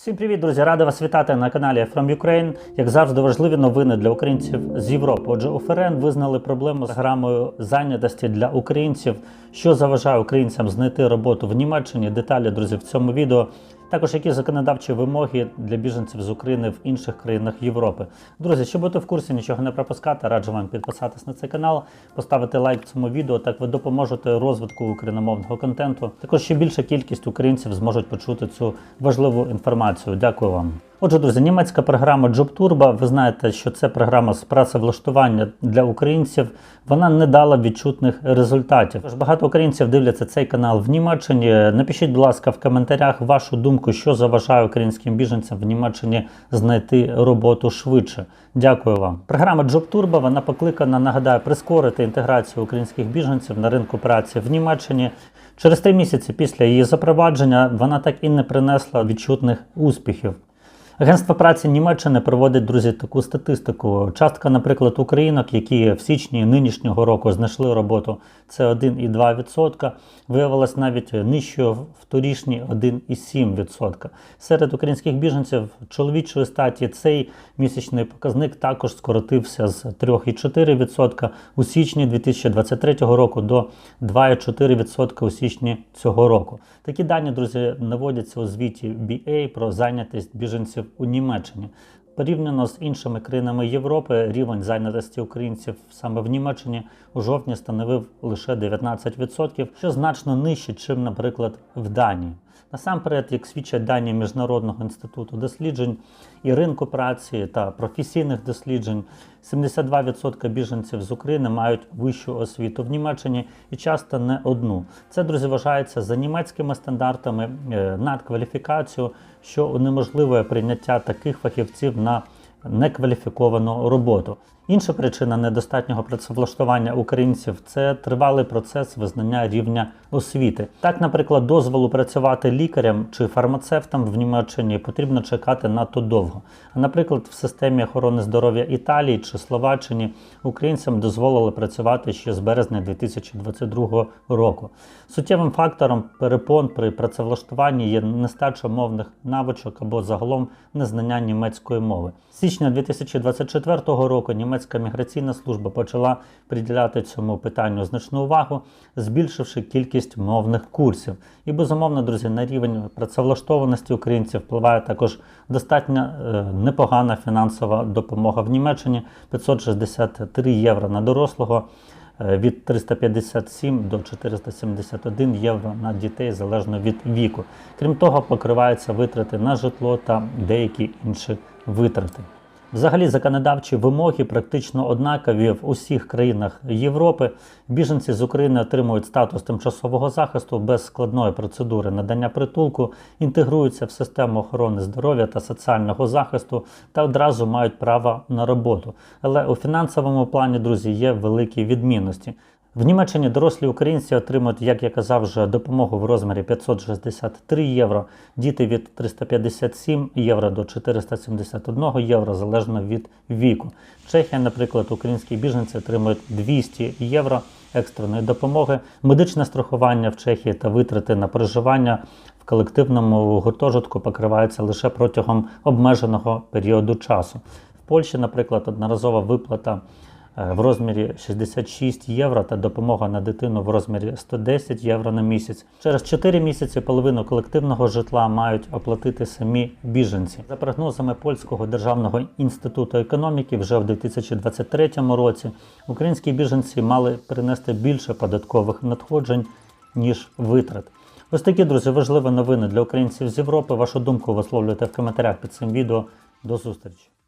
Всім привіт, друзі! Рада вас вітати на каналі From Ukraine. Як завжди, важливі новини для українців з Європи. Отже, у ФРН визнали проблему з програмою зайнятості для українців, що заважає українцям знайти роботу в Німеччині. Деталі, друзі, в цьому відео. Також які законодавчі вимоги для біженців з України в інших країнах Європи. Друзі, щоб бути в курсі, нічого не пропускати, раджу вам підписатись на цей канал, поставити лайк цьому відео. Так ви допоможете розвитку україномовного контенту. Також ще більша кількість українців зможуть почути цю важливу інформацію. Дякую вам. Отже, друзі, німецька програма Job Turbo, ви знаєте, що це програма з працевлаштування для українців. Вона не дала відчутних результатів. Тож багато українців дивляться цей канал в Німеччині. Напишіть, будь ласка, в коментарях вашу думку, що заважає українським біженцям в Німеччині знайти роботу швидше. Дякую вам. Програма Job Turbo, вона покликана, нагадаю, прискорити інтеграцію українських біженців на ринку праці в Німеччині. Через три місяці після її запровадження вона так і не принесла відчутних успіхів. Агентство праці Німеччини проводить, друзі, таку статистику. Частка, наприклад, українок, які в січні нинішнього року знайшли роботу, це 1,2%, виявилась навіть нижчою в торішній 1,7%. Серед українських біженців чоловічої статі цей місячний показник також скоротився з 3,4% у січні 2023 року до 2,4% у січні цього року. Такі дані, друзі, наводяться у звіті BA про зайнятість біженців у Німеччині. Порівняно з іншими країнами Європи, рівень зайнятості українців саме в Німеччині у жовтні становив лише 19%, що значно нижче, чим, наприклад, в Данії. Насамперед, як свідчать дані Міжнародного інституту досліджень і ринку праці та професійних досліджень, 72% біженців з України мають вищу освіту в Німеччині і часто не одну. Це, друзі, вважається за німецькими стандартами е, надкваліфікацію, що унеможливує прийняття таких фахівців на некваліфіковану роботу. Інша причина недостатнього працевлаштування українців це тривалий процес визнання рівня освіти. Так, наприклад, дозволу працювати лікарем чи фармацевтом в Німеччині потрібно чекати надто довго. А наприклад, в системі охорони здоров'я Італії чи Словаччині українцям дозволили працювати ще з березня 2022 року. Суттєвим фактором перепон при працевлаштуванні є нестача мовних навичок або загалом незнання німецької мови. Січня 2024 року німецька міграційна служба почала приділяти цьому питанню значну увагу, збільшивши кількість мовних курсів. І безумовно, друзі, на рівень працевлаштованості українців впливає також достатньо е, непогана фінансова допомога в Німеччині 563 євро на дорослого. е, Від 357 до 471 євро на дітей залежно від віку. Крім того, покриваються витрати на житло та деякі інші витрати. Взагалі, законодавчі вимоги практично однакові в усіх країнах Європи. Біженці з України отримують статус тимчасового захисту без складної процедури надання притулку, інтегруються в систему охорони здоров'я та соціального захисту та одразу мають право на роботу. Але у фінансовому плані, друзі, є великі відмінності. В Німеччині дорослі українці отримують, як я казав, вже допомогу в розмірі 563 євро, діти від 357 євро до 471 євро, залежно від віку. Чехія, наприклад, українські біженці отримують 200 євро екстреної допомоги, медичне страхування в Чехії та витрати на проживання в колективному гуртожитку покриваються лише протягом обмеженого періоду часу. В Польщі, наприклад, одноразова виплата в розмірі 66 євро та допомога на дитину в розмірі 110 євро на місяць. Через 4 місяці половину колективного житла мають оплатити самі біженці. За прогнозами польського державного інституту економіки, вже в 2023 році українські біженці мали принести більше податкових надходжень ніж витрат. Ось такі друзі важливі новини для українців з Європи. Вашу думку висловлюйте в коментарях під цим відео. До зустрічі!